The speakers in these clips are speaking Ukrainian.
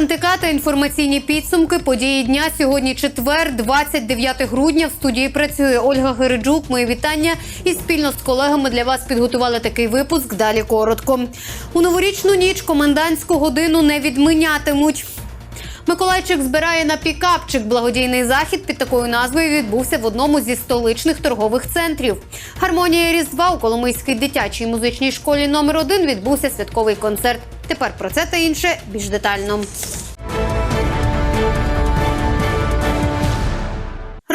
НТК та інформаційні підсумки події дня. Сьогодні четвер, 29 грудня. В студії працює Ольга Гериджук. Мої вітання і спільно з колегами для вас підготували такий випуск. Далі коротко. У новорічну ніч комендантську годину не відмінятимуть. Миколайчик збирає на пікапчик. Благодійний захід під такою назвою відбувся в одному зі столичних торгових центрів. Гармонія Різдва у Коломийській дитячій музичній школі номер 1 відбувся святковий концерт. Тепер про це та інше більш детально.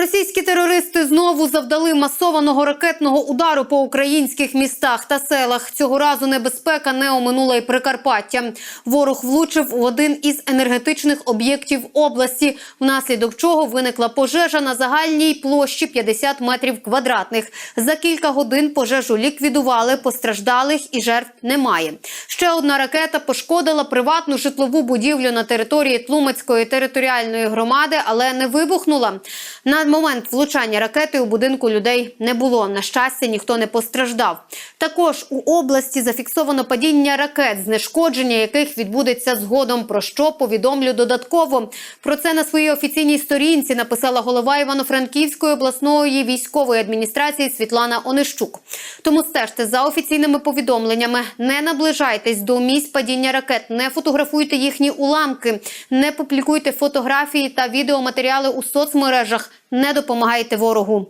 Російські терористи знову завдали масованого ракетного удару по українських містах та селах. Цього разу небезпека не оминула й Прикарпаття. Ворог влучив у один із енергетичних об'єктів області, внаслідок чого виникла пожежа на загальній площі 50 метрів квадратних. За кілька годин пожежу ліквідували, постраждалих і жертв немає. Ще одна ракета пошкодила приватну житлову будівлю на території Тлумацької територіальної громади, але не вибухнула. На момент влучання ракети у будинку людей не було. На щастя, ніхто не постраждав. Також у області зафіксовано падіння ракет, знешкодження яких відбудеться згодом. Про що повідомлю додатково. Про це на своїй офіційній сторінці написала голова Івано-Франківської обласної військової адміністрації Світлана Онищук. Тому стежте за офіційними повідомленнями. Не наближайтесь до місць падіння ракет, не фотографуйте їхні уламки, не публікуйте фотографії та відеоматеріали у соцмережах. Не допомагайте ворогу.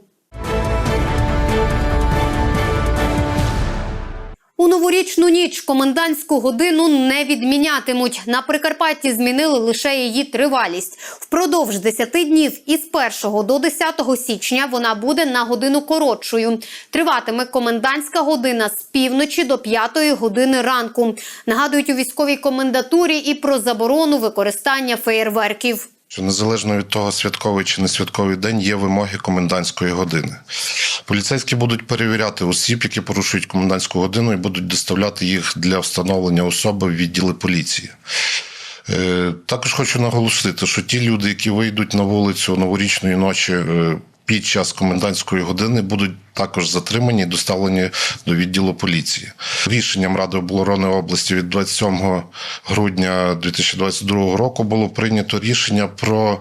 У новорічну ніч комендантську годину не відмінятимуть. На Прикарпатті змінили лише її тривалість. Впродовж 10 днів із 1 до 10 січня вона буде на годину коротшою. Триватиме комендантська година з півночі до 5 години ранку. Нагадують у військовій комендатурі і про заборону використання феєрверків. Що незалежно від того, святковий чи не святковий день, є вимоги комендантської години. Поліцейські будуть перевіряти осіб, які порушують комендантську годину, і будуть доставляти їх для встановлення особи в відділи поліції. Е, Також хочу наголосити, що ті люди, які вийдуть на вулицю новорічної ночі е, під час комендантської години, будуть також затримані і доставлені до відділу поліції. Рішенням Ради оборони області від 27 грудня 2022 року було прийнято рішення про.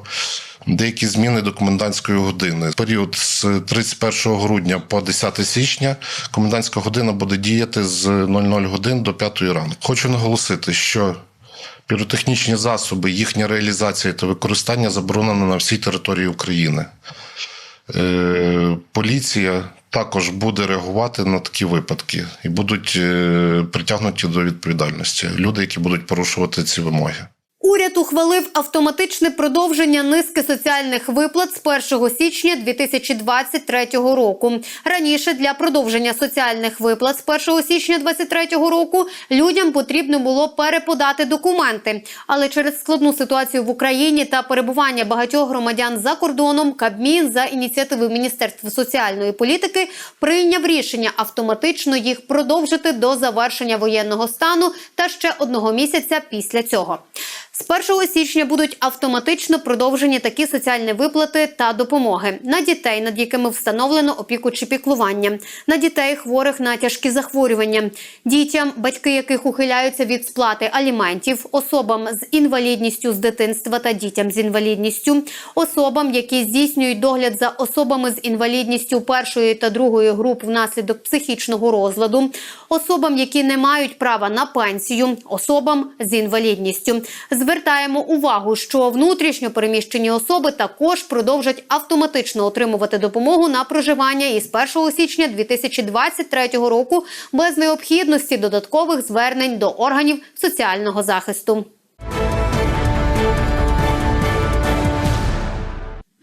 Деякі зміни до комендантської години. Період з 31 грудня по 10 січня комендантська година буде діяти з 00 годин до 5 ранку. Хочу наголосити, що піротехнічні засоби, їхня реалізація та використання заборонено на всій території України. Е, Поліція також буде реагувати на такі випадки і будуть е, притягнуті до відповідальності люди, які будуть порушувати ці вимоги. Уряд ухвалив автоматичне продовження низки соціальних виплат з 1 січня 2023 року. Раніше для продовження соціальних виплат з 1 січня 2023 року людям потрібно було переподати документи. Але через складну ситуацію в Україні та перебування багатьох громадян за кордоном Кабмін за ініціативи Міністерства соціальної політики прийняв рішення автоматично їх продовжити до завершення воєнного стану та ще одного місяця після цього. З 1 січня будуть автоматично продовжені такі соціальні виплати та допомоги на дітей, над якими встановлено опіку чи піклування, на дітей хворих на тяжкі захворювання, дітям, батьки яких ухиляються від сплати аліментів, особам з інвалідністю з дитинства та дітям з інвалідністю, особам, які здійснюють догляд за особами з інвалідністю першої та другої груп внаслідок психічного розладу, особам, які не мають права на пенсію, особам з інвалідністю. Звертаємо увагу, що внутрішньо переміщені особи також продовжать автоматично отримувати допомогу на проживання із 1 січня 2023 року без необхідності додаткових звернень до органів соціального захисту.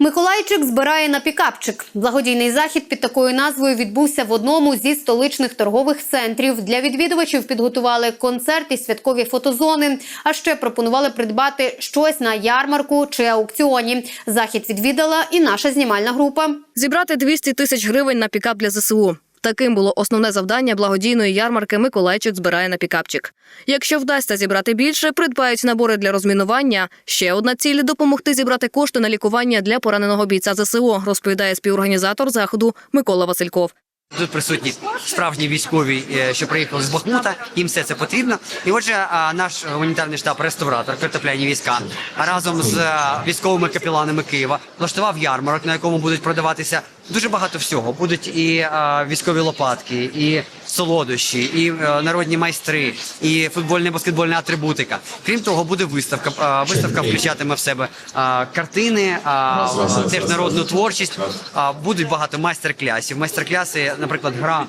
Миколайчик збирає на пікапчик. Благодійний захід під такою назвою відбувся в одному зі столичних торгових центрів. Для відвідувачів підготували концерт і святкові фотозони. А ще пропонували придбати щось на ярмарку чи аукціоні. Захід відвідала і наша знімальна група. Зібрати 200 тисяч гривень на пікап для ЗСУ. Таким було основне завдання благодійної ярмарки Миколайчик збирає на пікапчик. Якщо вдасться зібрати більше, придбають набори для розмінування. Ще одна ціль допомогти зібрати кошти на лікування для пораненого бійця ЗСУ, розповідає співорганізатор заходу Микола Васильков. Тут присутні справжні військові, е, що приїхали з Бахмута. Їм все це потрібно. І отже, наш гуманітарний штаб реставратор картопляні війська разом з е, військовими капіланами Києва влаштував ярмарок, на якому будуть продаватися дуже багато всього. Будуть і е, військові лопатки, і солодощі, і е, народні майстри, і футбольна баскетбольна атрибутика. Крім того, буде виставка. Виставка включатиме в себе картини, теж народну творчість. Будуть багато майстер-клясів. Майстер-кляси, наприклад, гра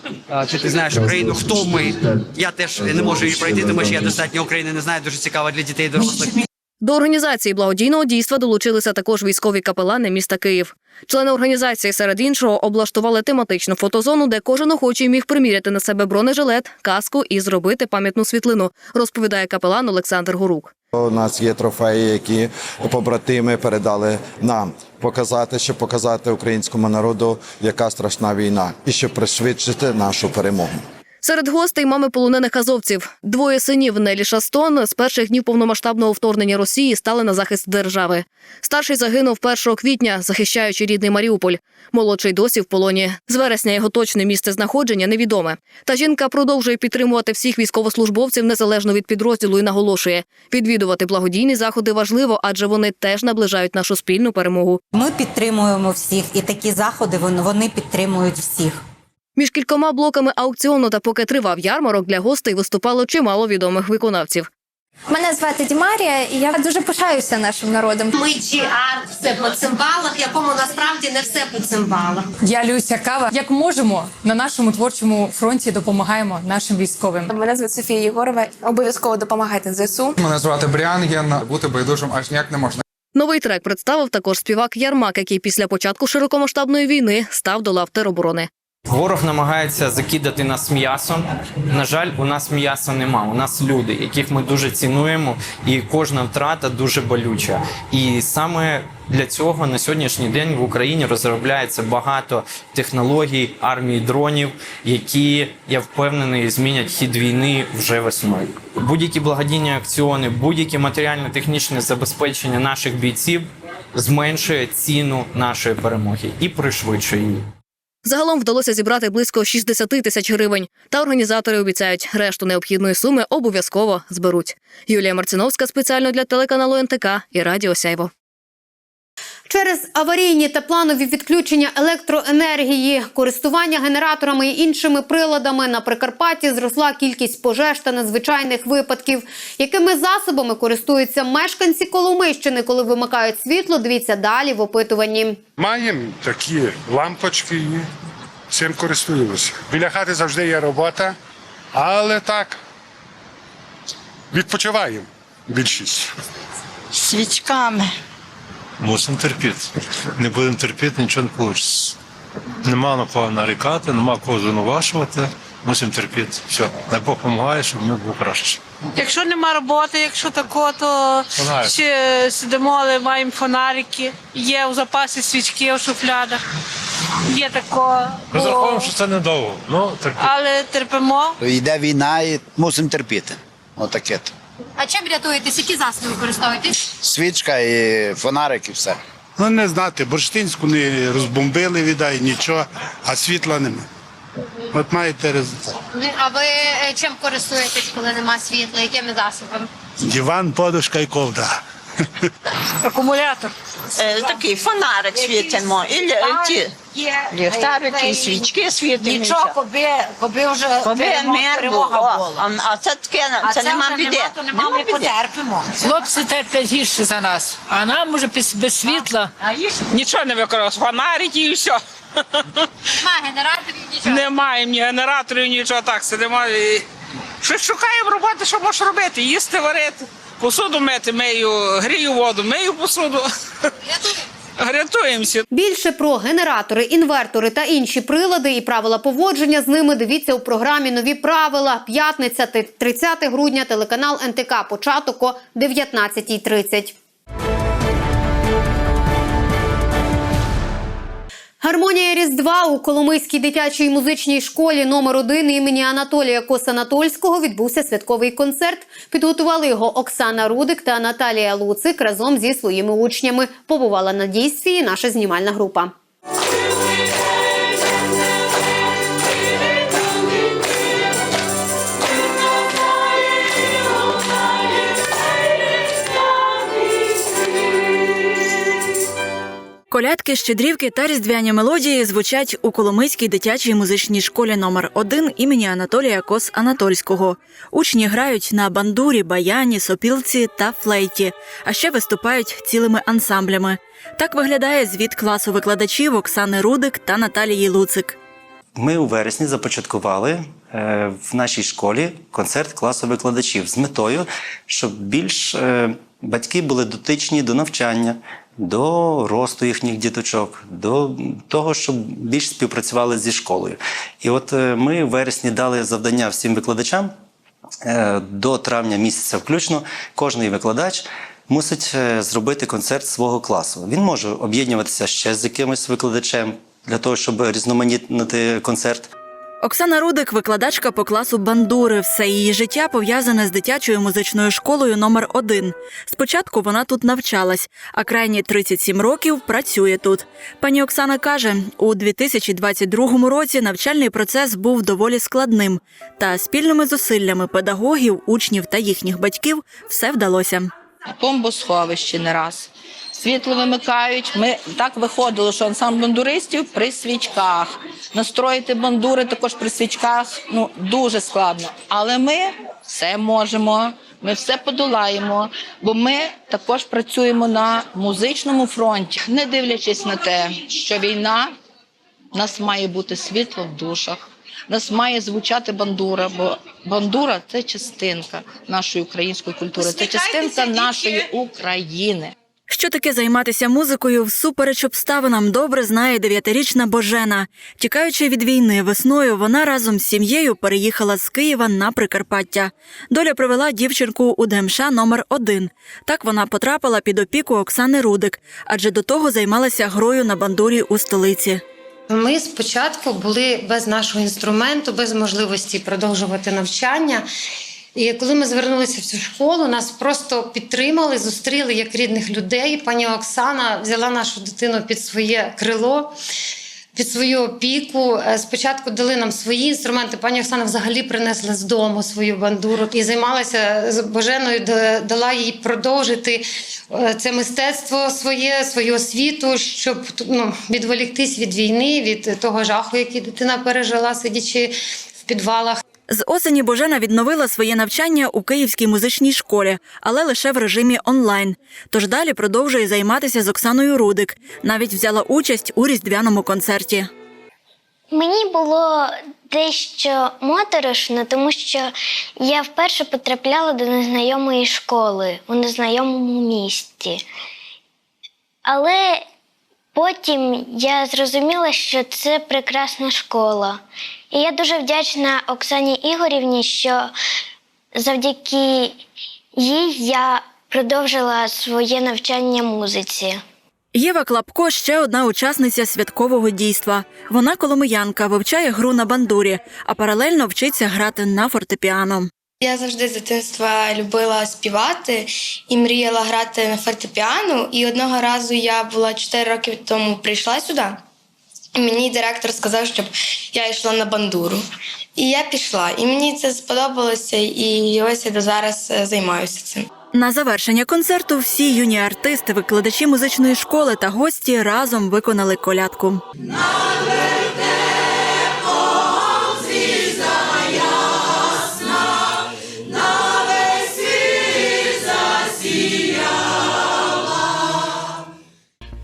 чи ти знаєш Україну? Хто ми? Я теж не можу її пройти, тому що я достатньо України не знаю. Дуже цікаво для дітей дорослих. До організації благодійного дійства долучилися також військові капелани міста Київ. Члени організації, серед іншого, облаштували тематичну фотозону, де кожен охочий міг приміряти на себе бронежилет, каску і зробити пам'ятну світлину, розповідає капелан Олександр Горук. У нас є трофеї, які побратими передали нам. Показати, щоб показати українському народу, яка страшна війна, і щоб пришвидшити нашу перемогу. Серед гостей мами полонених азовців. Двоє синів Нелі Шастон з перших днів повномасштабного вторгнення Росії стали на захист держави. Старший загинув 1 квітня, захищаючи рідний Маріуполь. Молодший досі в полоні. З вересня його точне місце знаходження невідоме. Та жінка продовжує підтримувати всіх військовослужбовців незалежно від підрозділу і наголошує: відвідувати благодійні заходи важливо, адже вони теж наближають нашу спільну перемогу. Ми підтримуємо всіх, і такі заходи вони, підтримують всіх. Між кількома блоками аукціону та поки тривав ярмарок для гостей виступало чимало відомих виконавців. Мене звати Дімарія, і я дуже пишаюся нашим народом. Ми арт все по цимбалах, якому насправді не все по цимбалах. Я Люся Кава. Як можемо на нашому творчому фронті допомагаємо нашим військовим. Мене звати Софія Єгорова. Обов'язково допомагайте ЗСУ. Мене звати Бріан Єнна. Бути байдужим аж ніяк не можна. Новий трек представив також співак Ярмак, який після початку широкомасштабної війни став до лав тероборони. Ворог намагається закидати нас м'ясом. На жаль, у нас м'яса нема. У нас люди, яких ми дуже цінуємо, і кожна втрата дуже болюча. І саме для цього на сьогоднішній день в Україні розробляється багато технологій армії дронів, які я впевнений змінять хід війни вже весною. Будь-які благодійні акціони, будь-яке матеріально-технічне забезпечення наших бійців зменшує ціну нашої перемоги і пришвидшує її. Загалом вдалося зібрати близько 60 тисяч гривень. Та організатори обіцяють, решту необхідної суми обов'язково зберуть. Юлія Марциновська спеціально для телеканалу НТК і Радіо Сяйво. Через аварійні та планові відключення електроенергії, користування генераторами і іншими приладами на Прикарпатті зросла кількість пожеж та надзвичайних випадків. Якими засобами користуються мешканці Коломийщини, коли вимикають світло? Дивіться далі в опитуванні. Маємо такі лампочки і цим користуємося. Біля хати завжди є робота, але так відпочиваємо більшість. Свічками. Мусимо терпіти. Не будемо терпіти, нічого не вийде. Нема на кого нарікати, нема кого звинувачувати. Мусимо терпіти. Все. Дай Бог допомагає, щоб ми було краще. Якщо нема роботи, якщо тако, то Фонарик. ще сидимо, але маємо фонарики. Є у запасі свічки у шуфлядах. Є тако. Розраховуємо, що це недовго. Ну, терпіти. Але терпимо. Йде війна і мусимо терпіти. Отаке. то. А чим рятуєтесь? Які засоби використовуєтесь? Свічка і фонарик і все. Ну не знати, бурштинську не розбомбили, віддай, нічого, а світла нема. От маєте результат. А ви е, чим користуєтесь, коли нема світла? Якими засобами? Діван, подушка і ковдра. Акумулятор. е, такий фонарик світимо, і лі- ті ліхтарики, і свічки світимо. Нічого, коби, коби вже Коби перемо- мир був, перемога о, була. а, а це таке, А це, нема вже біди. нема, то нема, ми потерпимо. Хлопці терплять гірше за нас, а нам уже без, без світла нічого не використовуємо. Фонарики і все. Нема генераторів, нічого. Немає ні генераторів, нічого так сидимо. І... Щось шукаємо роботи, що можеш робити. Їсти, варити, посуду мити, мию, грію воду, мию посуду. Рятуємося. Більше про генератори, інвертори та інші прилади і правила поводження з ними дивіться у програмі Нові правила. П'ятниця, 30 грудня, телеканал НТК. Початок о 19.30. Гармонія Різдва у Коломийській дитячій музичній школі номер 1 імені Анатолія Косанатольського відбувся святковий концерт. Підготували його Оксана Рудик та Наталія Луцик разом зі своїми учнями. Побувала на дійстві наша знімальна група. Колядки, щедрівки та різдвяні мелодії звучать у Коломийській дитячій музичній школі номер 1 імені Анатолія Кос Анатольського. Учні грають на бандурі, баяні, сопілці та флейті, а ще виступають цілими ансамблями. Так виглядає звіт класу викладачів Оксани Рудик та Наталії Луцик. Ми у вересні започаткували е, в нашій школі концерт класу викладачів з метою, щоб більш е, батьки були дотичні до навчання, до росту їхніх діточок, до того, щоб більш співпрацювали зі школою. І от е, ми в вересні дали завдання всім викладачам е, до травня місяця включно кожний викладач. Мусить е, зробити концерт свого класу. Він може об'єднуватися ще з якимось викладачем для того, щоб різноманітнити концерт. Оксана Рудик викладачка по класу бандури. Все її життя пов'язане з дитячою музичною школою номер 1 Спочатку вона тут навчалась, а крайні 37 років працює тут. Пані Оксана каже, у 2022 році навчальний процес був доволі складним, та спільними зусиллями педагогів, учнів та їхніх батьків все вдалося. бомбосховищі не раз. Світло вимикають. Ми так виходило, що ансамбль бандуристів при свічках. Настроїти бандури також при свічках ну дуже складно. Але ми все можемо, ми все подолаємо, бо ми також працюємо на музичному фронті, не дивлячись на те, що війна у нас має бути світло в душах. У Нас має звучати бандура, бо бандура це частинка нашої української культури, це частинка нашої України. Що таке займатися музикою всупереч обставинам, добре знає дев'ятирічна Божена. Тікаючи від війни весною, вона разом з сім'єю переїхала з Києва на Прикарпаття. Доля привела дівчинку у ДМШ номер 1 Так вона потрапила під опіку Оксани Рудик, адже до того займалася грою на бандурі у столиці. Ми спочатку були без нашого інструменту, без можливості продовжувати навчання. І коли ми звернулися в цю школу, нас просто підтримали, зустріли як рідних людей. Пані Оксана взяла нашу дитину під своє крило. Під свою опіку Е, спочатку дали нам свої інструменти. Пані Оксана взагалі принесла з дому свою бандуру і займалася з Боженою, да- дала їй продовжити е, це мистецтво своє, свою освіту, щоб ну, відволіктись від війни, від того жаху, який дитина пережила, сидячи в підвалах. З осені Божена відновила своє навчання у Київській музичній школі, але лише в режимі онлайн. Тож далі продовжує займатися з Оксаною Рудик. Навіть взяла участь у різдвяному концерті. Мені було дещо моторошно, тому що я вперше потрапляла до незнайомої школи у незнайомому місті. Але потім я зрозуміла, що це прекрасна школа. І я дуже вдячна Оксані Ігорівні, що завдяки їй я продовжила своє навчання музиці. Єва Клапко ще одна учасниця святкового дійства. Вона коломиянка, вивчає гру на бандурі, а паралельно вчиться грати на фортепіано. Я завжди з дитинства любила співати і мріяла грати на фортепіано. І одного разу я була 4 роки тому прийшла сюди. І мені директор сказав, щоб я йшла на бандуру. І я пішла. І мені це сподобалося, і ось я до зараз е, займаюся цим. На завершення концерту всі юні артисти, викладачі музичної школи та гості разом виконали колядку.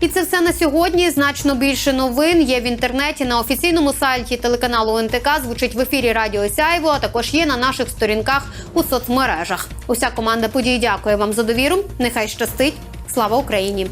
І це все на сьогодні. Значно більше новин є в інтернеті на офіційному сайті телеканалу НТК. Звучить в ефірі Радіо Сяйво. А також є на наших сторінках у соцмережах. Уся команда подій дякує вам за довіру. Нехай щастить. Слава Україні!